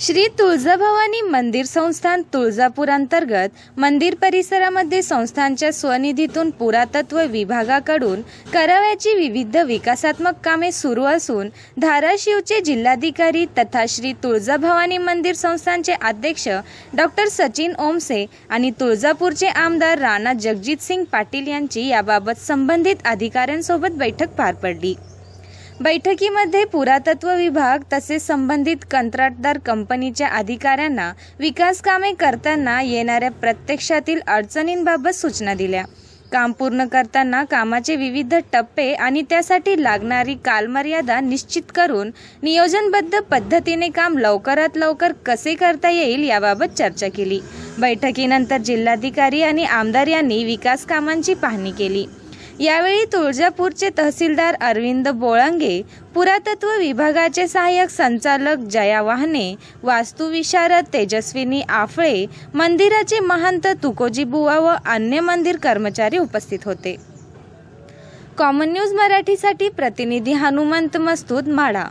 श्री तुळजाभवानी मंदिर संस्थान तुळजापूर अंतर्गत मंदिर परिसरामध्ये संस्थांच्या स्वनिधीतून पुरातत्व विभागाकडून करावयाची विविध विकासात्मक कामे सुरू असून धाराशिवचे जिल्हाधिकारी तथा श्री तुळजाभवानी मंदिर संस्थानचे अध्यक्ष डॉक्टर सचिन ओमसे आणि तुळजापूरचे आमदार राणा जगजितसिंग पाटील यांची याबाबत संबंधित अधिकाऱ्यांसोबत बैठक पार पडली. बैठकीमध्ये पुरातत्व विभाग तसेच संबंधित कंत्राटदार कंपनीच्या अधिकाऱ्यांना विकास कामे करताना येणाऱ्या प्रत्यक्षातील अडचणींबाबत सूचना दिल्या. काम पूर्ण करताना कामाचे विविध टप्पे आणि त्यासाठी लागणारी कालमर्यादा निश्चित करून नियोजनबद्ध पद्धतीने काम लवकरात लवकर कसे करता येईल याबाबत चर्चा केली. बैठकीनंतर जिल्हाधिकारी आणि आमदार यांनी विकास कामांची पाहणी केली. यावेळी तुळजापूरचे तहसीलदार अरविंद बोळंगे पुरातत्व विभागाचे सहाय्यक संचालक जया वाहने वास्तुविशारद तेजस्विनी आफळे मंदिराचे महंत तुकोजी बुवा व अन्य मंदिर कर्मचारी उपस्थित होते. कॉमन न्यूज मराठीसाठी प्रतिनिधी हनुमंत मस्तूद माढा.